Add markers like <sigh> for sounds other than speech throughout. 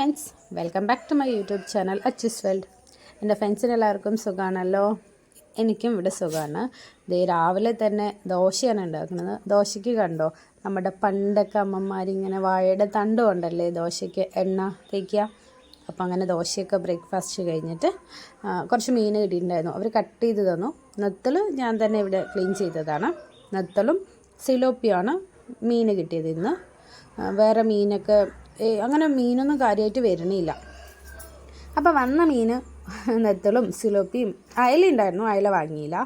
Friends welcome back to my YouTube channel Achis world എന്റെ ഫ്രണ്ട്സിന് എല്ലാവർക്കും സുഖമാണല്ലോ എനിക്കും ഇവിടെ സുഖമാണ് ദേ രാവിലെ തന്നെ ദോശയാണ് ഉണ്ടാക്കുന്നത്. ദോശയ്ക്ക് കണ്ടോ? നമ്മുടെ പണ്ടൊക്കെ അമ്മമാരിങ്ങനെ വാഴയുടെ തണ്ട് കൊണ്ടല്ലേ ദോശയ്ക്ക് എണ്ണ തേക്കുക? അപ്പോൾ അങ്ങനെ ദോശയൊക്കെ ബ്രേക്ക്ഫാസ്റ്റ് കഴിഞ്ഞിട്ട് കുറച്ച് മീൻ കിട്ടിയിട്ടുണ്ടായിരുന്നു അവർ കട്ട് ചെയ്ത് തന്നു. നെത്തൽ ഞാൻ തന്നെ ഇവിടെ ക്ലീൻ ചെയ്തതാണ്. നെത്തലും സിലോപ്പിയാണ് മീൻ കിട്ടിയത് ഇന്ന്. വേറെ മീനൊക്കെ അങ്ങനെ മീനൊന്നും കാര്യമായിട്ട് വരണില്ല അപ്പോൾ വന്ന മീൻ നെത്തളും സിലോപ്പിയും അയല ഉണ്ടായിരുന്നു അയല വാങ്ങിയില്ല.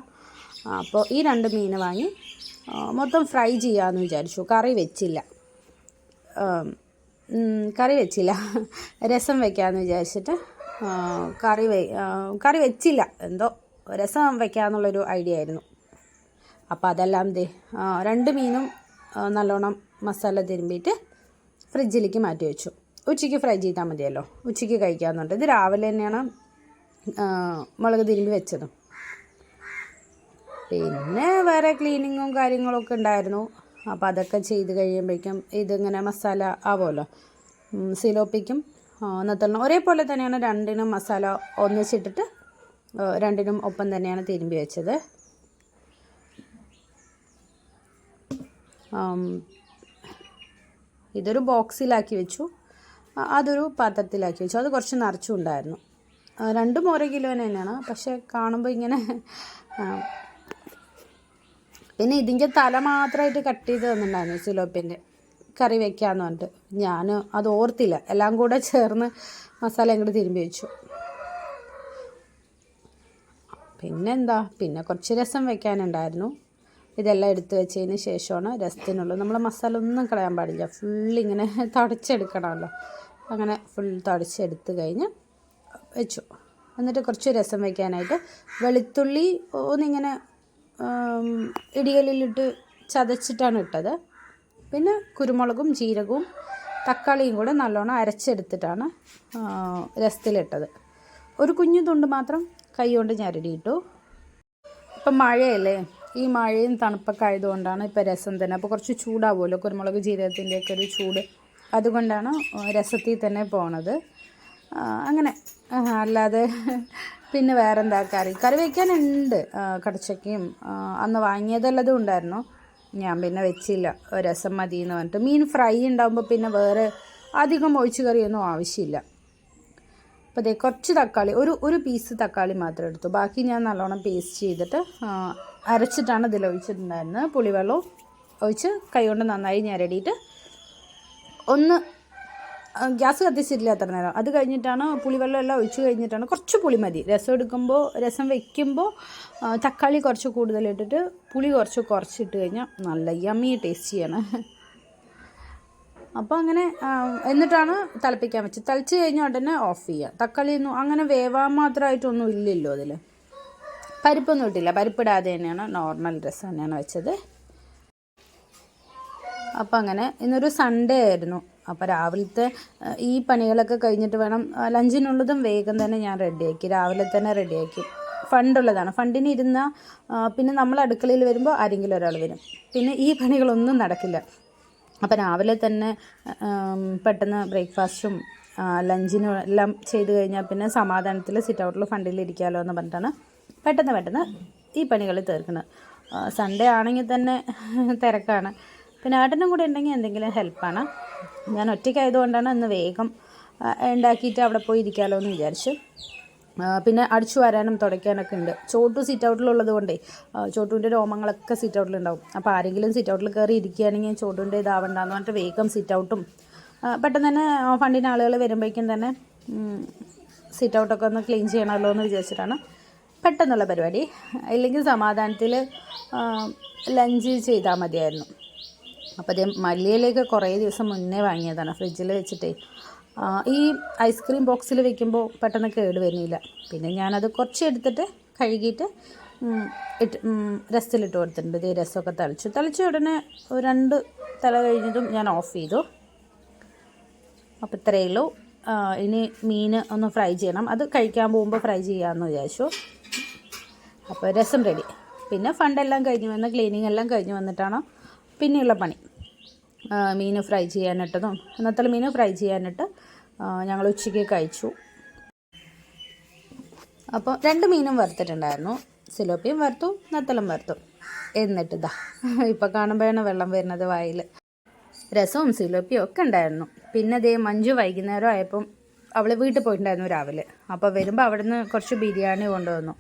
അപ്പോൾ ഈ രണ്ട് മീൻ വാങ്ങി മൊത്തം ഫ്രൈ ചെയ്യാമെന്ന് വിചാരിച്ചു. കറി വെച്ചില്ല. കറി വെച്ചില്ല. രസം വെക്കാമെന്ന് വിചാരിച്ചിട്ട് കറി വെ കറി വെച്ചില്ല. എന്തോ രസം വെക്കാമെന്നുള്ളൊരു ഐഡിയ ആയിരുന്നു. അപ്പോൾ അതെല്ലാം ദേ രണ്ട് മീനും നല്ലോണം മസാല തിരുമ്പിയിട്ട് ഫ്രിഡ്ജിലേക്ക് മാറ്റി വെച്ചു. ഉച്ചയ്ക്ക് ഫ്രൈ ചെയ്താൽ മതിയല്ലോ. ഉച്ചയ്ക്ക് കഴിക്കാമെന്നുണ്ട്. ഇത് രാവിലെ തന്നെയാണ് മുളക് തിരുമ്പി വെച്ചതും. പിന്നെ വേറെ ക്ലീനിങ്ങും കാര്യങ്ങളൊക്കെ ഉണ്ടായിരുന്നു. അപ്പോൾ അതൊക്കെ ചെയ്ത് കഴിയുമ്പോഴേക്കും ഇതിങ്ങനെ മസാല ആവുമല്ലോ. സിലോപ്പിക്കും നത്തലിനും ഒരേപോലെ തന്നെയാണ് രണ്ടിനും മസാല ഒന്നിച്ചിട്ടിട്ട് രണ്ടിനും ഒപ്പം തന്നെയാണ് തിരുമ്പി വെച്ചത്. ഇതൊരു ബോക്സിലാക്കി വെച്ചു. അതൊരു പാത്രത്തിലാക്കി വെച്ചു. അത് കുറച്ച് നിറച്ചും ഉണ്ടായിരുന്നു ആ, രണ്ടും ഓരോ കിലോ തന്നെയാണ്. പക്ഷെ കാണുമ്പോൾ ഇങ്ങനെ പിന്നെ ഇതിന്റെ തല മാത്രമായിട്ട് കട്ട് ചെയ്ത് തന്നിട്ടുണ്ടായിരുന്നു സിലോപ്പിന്റെ കറി വെക്കാന്ന് പറഞ്ഞിട്ട്. ഞാൻ അത് ഓർത്തില്ല. എല്ലാം കൂടെ ചേർന്ന് മസാല അങ്ങോട്ട് തിരുമ്പി വെച്ചു. പിന്നെന്താ? പിന്നെ കുറച്ച് രസം വെക്കാനുണ്ടായിരുന്നു. ഇതെല്ലാം എടുത്ത് വെച്ചതിന് ശേഷമാണ് രസത്തിനുള്ളത്. നമ്മൾ മസാല ഒന്നും കളയാൻ പാടില്ല. ഫുൾ ഇങ്ങനെ <laughs> തടച്ചെടുക്കണമല്ലോ. അങ്ങനെ ഫുൾ തടച്ചെടുത്ത് കഴിഞ്ഞ് വെച്ചു. എന്നിട്ട് കുറച്ച് രസം വയ്ക്കാനായിട്ട് വെളുത്തുള്ളി ഒന്നിങ്ങനെ ഇടിയലിലിട്ട് ചതച്ചിട്ടാണ് ഇട്ടത്. പിന്നെ കുരുമുളകും ജീരകവും തക്കാളിയും കൂടെ നല്ലോണം അരച്ചെടുത്തിട്ടാണ് രസത്തിലിട്ടത്. ഒരു കുഞ്ഞു തുണ്ട് മാത്രം കൈ കൊണ്ട് ഞരടിയിട്ടു. ഇപ്പം മഴയല്ലേ? ഈ മഴയും തണുപ്പൊക്കെ ആയതുകൊണ്ടാണ് ഇപ്പം രസം തന്നെ. അപ്പോൾ കുറച്ച് ചൂടാവുമല്ലോ? കുരുമുളക് ജീരകത്തിന്റെയൊക്കെ ഒരു ചൂട്. അതുകൊണ്ടാണ് രസത്തിൽ തന്നെ പോണത്. അങ്ങനെ. അല്ലാതെ <laughs> പിന്നെ വേറെ എന്താ കറി കറി വയ്ക്കാനുണ്ട് കടച്ചക്കയും. അന്ന് വാങ്ങിയതല്ലതും ഉണ്ടായിരുന്നു. ഞാൻ പിന്നെ വെച്ചില്ല. രസം മതി എന്ന് പറഞ്ഞിട്ട്. മീൻ ഫ്രൈ ഉണ്ടാകുമ്പോൾ പിന്നെ വേറെ അധികം ഒഴിച്ചു കറിയൊന്നും ആവശ്യമില്ല. അപ്പോൾ ദേ കുറച്ച് തക്കാളി ഒരു ഒരു പീസ് തക്കാളി മാത്രം എടുത്തു. ബാക്കി ഞാൻ നല്ലോണം പേസ്റ്റ് ചെയ്തിട്ട് അരച്ചിട്ടാണ് ഇതിൽ ഒഴിച്ചിട്ടുണ്ടായിരുന്നത് പുളിവെള്ളവും ഒഴിച്ച് കൈകൊണ്ട് നന്നായി ഞരടിയിട്ട് ഒന്ന് ഗ്യാസ് കത്തിച്ചിട്ടില്ല അത്ര നേരം. അത് കഴിഞ്ഞിട്ടാണ് പുളിവെള്ളം എല്ലാം ഒഴിച്ചു കഴിഞ്ഞിട്ടാണ് കുറച്ച് പുളി മതി. രസം എടുക്കുമ്പോൾ രസം വെക്കുമ്പോൾ തക്കാളി കുറച്ച് കൂടുതലിട്ടിട്ട് പുളി കുറച്ച് കുറച്ചിട്ട് കഴിഞ്ഞാൽ നല്ല യമ്മി ടേസ്റ്റിയാണ് അപ്പോൾ അങ്ങനെ എന്നിട്ടാണ് തിളപ്പിക്കാൻ വെച്ചത്. തിളച്ച് കഴിഞ്ഞ ഉടനെ ഓഫ് ചെയ്യുക. തക്കാളി ഒന്നും അങ്ങനെ വേവാൻ മാത്രമായിട്ടൊന്നും ഇല്ലല്ലോ അതിൽ പരിപ്പൊന്നും ഇട്ടില്ല. പരിപ്പിടാതെ തന്നെയാണ് നോർമൽ ഡ്രസ്സ് തന്നെയാണ് വെച്ചത്. അപ്പോൾ അങ്ങനെ ഇന്നൊരു സൺഡേ ആയിരുന്നു. അപ്പോൾ രാവിലത്തെ ഈ പണികളൊക്കെ കഴിഞ്ഞിട്ട് വേണം ലഞ്ചിനുള്ളതും വേഗം തന്നെ ഞാൻ റെഡിയാക്കി രാവിലെ തന്നെ റെഡിയാക്കി ഫണ്ടുള്ളതാണ്. ഫണ്ടിന് ഇരുന്ന പിന്നെ നമ്മൾ അടുക്കളയിൽ വരുമ്പോൾ ആരെങ്കിലും ഒരാൾ വരും. പിന്നെ ഈ പണികളൊന്നും നടക്കില്ല. അപ്പോൾ രാവിലെ തന്നെ പെട്ടെന്ന് ബ്രേക്ക്ഫാസ്റ്റും ലഞ്ചിനും എല്ലാം ചെയ്ത് കഴിഞ്ഞാൽ പിന്നെ സമാധാനത്തിൽ സിറ്റ് ഔട്ടിൽ ഫണ്ടിൽ ഇരിക്കാമല്ലോ എന്ന് പറഞ്ഞിട്ടാണ് പെട്ടെന്ന് പെട്ടെന്ന് ഈ പണികൾ തീർക്കുന്നത് സൺഡേ ആണെങ്കിൽ തന്നെ തിരക്കാണ്. പിന്നെ ഏട്ടനും കൂടെ ഉണ്ടെങ്കിൽ എന്തെങ്കിലും ഹെൽപ്പാണ് ഞാൻ ഒറ്റയ്ക്കായതുകൊണ്ടാണ് ഇന്ന് വേഗം ഉണ്ടാക്കിയിട്ട് അവിടെ പോയി ഇരിക്കാമല്ലോ എന്ന് വിചാരിച്ചു. പിന്നെ അടിച്ചു വരാനും തുടയ്ക്കാനൊക്കെ ഉണ്ട്. ചോട്ടു സിറ്റ് ഔട്ടിലുള്ളത് കൊണ്ടേ ചോട്ടുവിന്റെ രോമങ്ങളൊക്കെ സിറ്റ് ഔട്ടിലുണ്ടാവും അപ്പോൾ ആരെങ്കിലും സിറ്റ് ഔട്ടിൽ കയറി ഇരിക്കുകയാണെങ്കിൽ ചോട്ടുവിന്റെ ഇതാവണ്ടെന്ന് പറഞ്ഞിട്ട് വേഗം സിറ്റ് ഔട്ടും പെട്ടെന്ന് തന്നെ ഫണ്ടിന്റെ ആളുകൾ വരുമ്പോഴേക്കും തന്നെ സിറ്റ് ഔട്ടൊക്കെ ഒന്ന് ക്ലീൻ ചെയ്യണമല്ലോ എന്ന് വിചാരിച്ചിട്ടാണ് പെട്ടെന്നുള്ള പരിപാടി. ഇല്ലെങ്കിൽ സമാധാനത്തിൽ ലഞ്ച് ചെയ്താൽ മതിയായിരുന്നു. അപ്പോൾ അതേ മല്ലിയിലേക്ക് കുറേ ദിവസം മുന്നേ വാങ്ങിയതാണ്. ഫ്രിഡ്ജിൽ വെച്ചിട്ടേ. ഈ ഐസ്ക്രീം ബോക്സിൽ വെക്കുമ്പോൾ പെട്ടെന്ന് കേട് വരുന്നില്ല. പിന്നെ ഞാനത് കുറച്ച് എടുത്തിട്ട് കഴുകിയിട്ട് ഇട്ട് രസത്തിലിട്ട് കൊടുത്തിട്ടുണ്ട്. ഇതേ രസമൊക്കെ തളിച്ചു. തളിച്ച ഉടനെ രണ്ട് തല കഴിഞ്ഞതും ഞാൻ ഓഫ് ചെയ്തു. അപ്പോൾ ഇത്രയേ ഉള്ളൂ. ഇനി മീൻ ഒന്ന് ഫ്രൈ ചെയ്യണം. അത് കഴിക്കാൻ പോകുമ്പോൾ ഫ്രൈ ചെയ്യാമെന്ന് വിചാരിച്ചു. അപ്പോൾ രസം റെഡി പിന്നെ ഫണ്ടെല്ലാം കഴിഞ്ഞ് വന്ന് ക്ലീനിങ് എല്ലാം കഴിഞ്ഞ് വന്നിട്ടാണ് പിന്നെയുള്ള പണി. മീൻ ഫ്രൈ ചെയ്യാനിട്ടതും. ഇന്നത്തെ മീൻ ഫ്രൈ ചെയ്യാനിട്ട് ഞങ്ങൾ ഉച്ചയ്ക്ക് കഴിച്ചു. അപ്പോൾ രണ്ട് മീനും വറുത്തിട്ടുണ്ടായിരുന്നു. സിലോപ്പിയും വറുത്തു നത്തലും വറുത്തു. എന്നിട്ട് ഇതാ ഇപ്പം കാണുമ്പോഴാണ് വെള്ളം വരുന്നത് വായിൽ രസവും സിലോപ്പിയും ഒക്കെ ഉണ്ടായിരുന്നു. പിന്നെ അതേ മഞ്ജു വൈകുന്നേരം ആയപ്പം അവൾ വീട്ടിൽ പോയിട്ടുണ്ടായിരുന്നു രാവിലെ. അപ്പോൾ വരുമ്പോൾ അവിടുന്ന് കുറച്ച് ബിരിയാണി കൊണ്ടുവന്നു.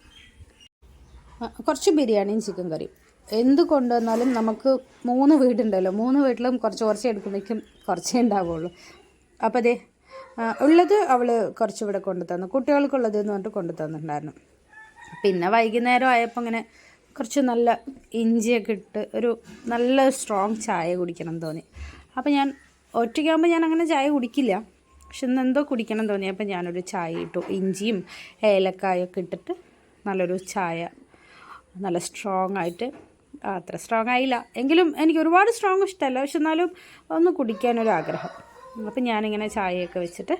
കുറച്ച് ബിരിയാണിയും ചിക്കൻ കറിയും. എന്ത് നമുക്ക് മൂന്ന് വീടുണ്ടല്ലോ. മൂന്ന് വീട്ടിലും കുറച്ച് കുറച്ച് എടുക്കുമ്പോഴേക്കും കുറച്ചേ ഉണ്ടാവുള്ളൂ. അപ്പോൾ അതെ ഉള്ളത് അവൾ കുറച്ച് ഇവിടെ കൊണ്ടു തന്നു കുട്ടികൾക്കുള്ളത് എന്ന് പറഞ്ഞിട്ട് കൊണ്ടു തന്നിട്ടുണ്ടായിരുന്നു പിന്നെ വൈകുന്നേരം ആയപ്പോൾ ഇങ്ങനെ കുറച്ച് നല്ല ഇഞ്ചിയൊക്കെ ഇട്ട് ഒരു നല്ല സ്ട്രോങ് ചായ കുടിക്കണം തോന്നി. അപ്പോൾ ഞാൻ ഒറ്റയ്ക്കാകുമ്പോൾ ഞാൻ അങ്ങനെ ചായ കുടിക്കില്ല. പക്ഷെ ഇന്ന് എന്തോ കുടിക്കണം തോന്നി. അപ്പോൾ ഞാനൊരു ചായ ഇട്ടു. ഇഞ്ചിയും ഏലക്കായൊക്കെ ഇട്ടിട്ട് നല്ലൊരു ചായ നല്ല സ്ട്രോങ് ആയിട്ട് അത്ര സ്ട്രോങ് ആയില്ല. എങ്കിലും എനിക്ക് ഒരുപാട് സ്ട്രോങ് ഇഷ്ടമല്ല. പക്ഷെ എന്നാലും ഒന്ന് കുടിക്കാനൊരാഗ്രഹം. അപ്പം ഞാനിങ്ങനെ ചായയൊക്കെ വെച്ചിട്ട്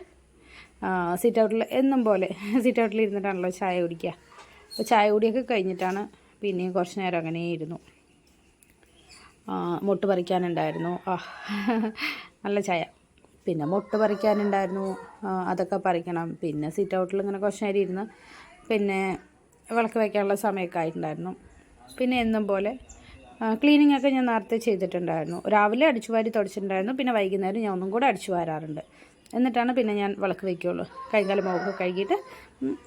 സിറ്റ് ഔട്ടിൽ എന്നും പോലെ സിറ്റ് ഔട്ടിൽ ഇരുന്നിട്ടാണല്ലോ ചായ കുടിക്കുക അപ്പോൾ ചായ കുടിയൊക്കെ കഴിഞ്ഞിട്ടാണ് പിന്നെയും കുറച്ച് നേരം അങ്ങനെ ഇരുന്നു. മുട്ട് പറിക്കാനുണ്ടായിരുന്നു. നല്ല ചായ. പിന്നെ മുട്ട് പറിക്കാനുണ്ടായിരുന്നു. അതൊക്കെ പറിക്കണം. പിന്നെ സിറ്റ് ഔട്ടിൽ ഇങ്ങനെ കുറച്ച് നേരം ഇരുന്ന് പിന്നെ വിളക്ക് വയ്ക്കാനുള്ള സമയമൊക്കെ ആയിട്ടുണ്ടായിരുന്നു. പിന്നെ എന്നും പോലെ ക്ലീനിങ് ഒക്കെ ഞാൻ നേരത്തെ ചെയ്തിട്ടുണ്ടായിരുന്നു. രാവിലെ അടിച്ചു വാരി തുടച്ചിട്ടുണ്ടായിരുന്നു. പിന്നെ വൈകുന്നേരം ഞാൻ ഒന്നും കൂടെ അടിച്ചു വാരാറുണ്ട് എന്നിട്ടാണ് പിന്നെ ഞാൻ വിളക്ക് വയ്ക്കുകയുള്ളു കൈകാലം മുഖം കഴുകിയിട്ട്.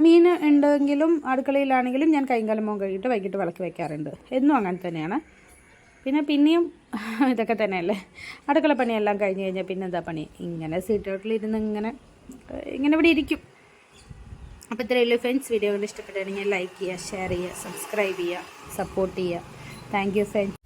മീൻ ഉണ്ടെങ്കിലും അടുക്കളയിലാണെങ്കിലും ഞാൻ കൈകാലം മുഖം കഴുകിയിട്ട് വൈകിട്ട് വിളക്ക് വയ്ക്കാറുണ്ട്. എന്നും അങ്ങനെ തന്നെയാണ്. പിന്നെ പിന്നെയും <laughs> ഇതൊക്കെ തന്നെയല്ലേ? അടുക്കള പണിയെല്ലാം കഴിഞ്ഞ് കഴിഞ്ഞാൽ പിന്നെ എന്താ പണി? ഇങ്ങനെ സീറ്റ് ഔട്ടിലിരുന്ന് ഇങ്ങനെ ഇങ്ങനെ ഇവിടെ ഇരിക്കും. അപ്പോൾ ഇത്രയുള്ളൂ ഫ്രണ്ട്സ് വീഡിയോ കൊണ്ട് ഇഷ്ടപ്പെട്ടാണെങ്കിൽ ലൈക്ക് ചെയ്യുക ഷെയർ ചെയ്യുക സബ്സ്ക്രൈബ് ചെയ്യുക സപ്പോർട്ട് ചെയ്യുക. Thank you friends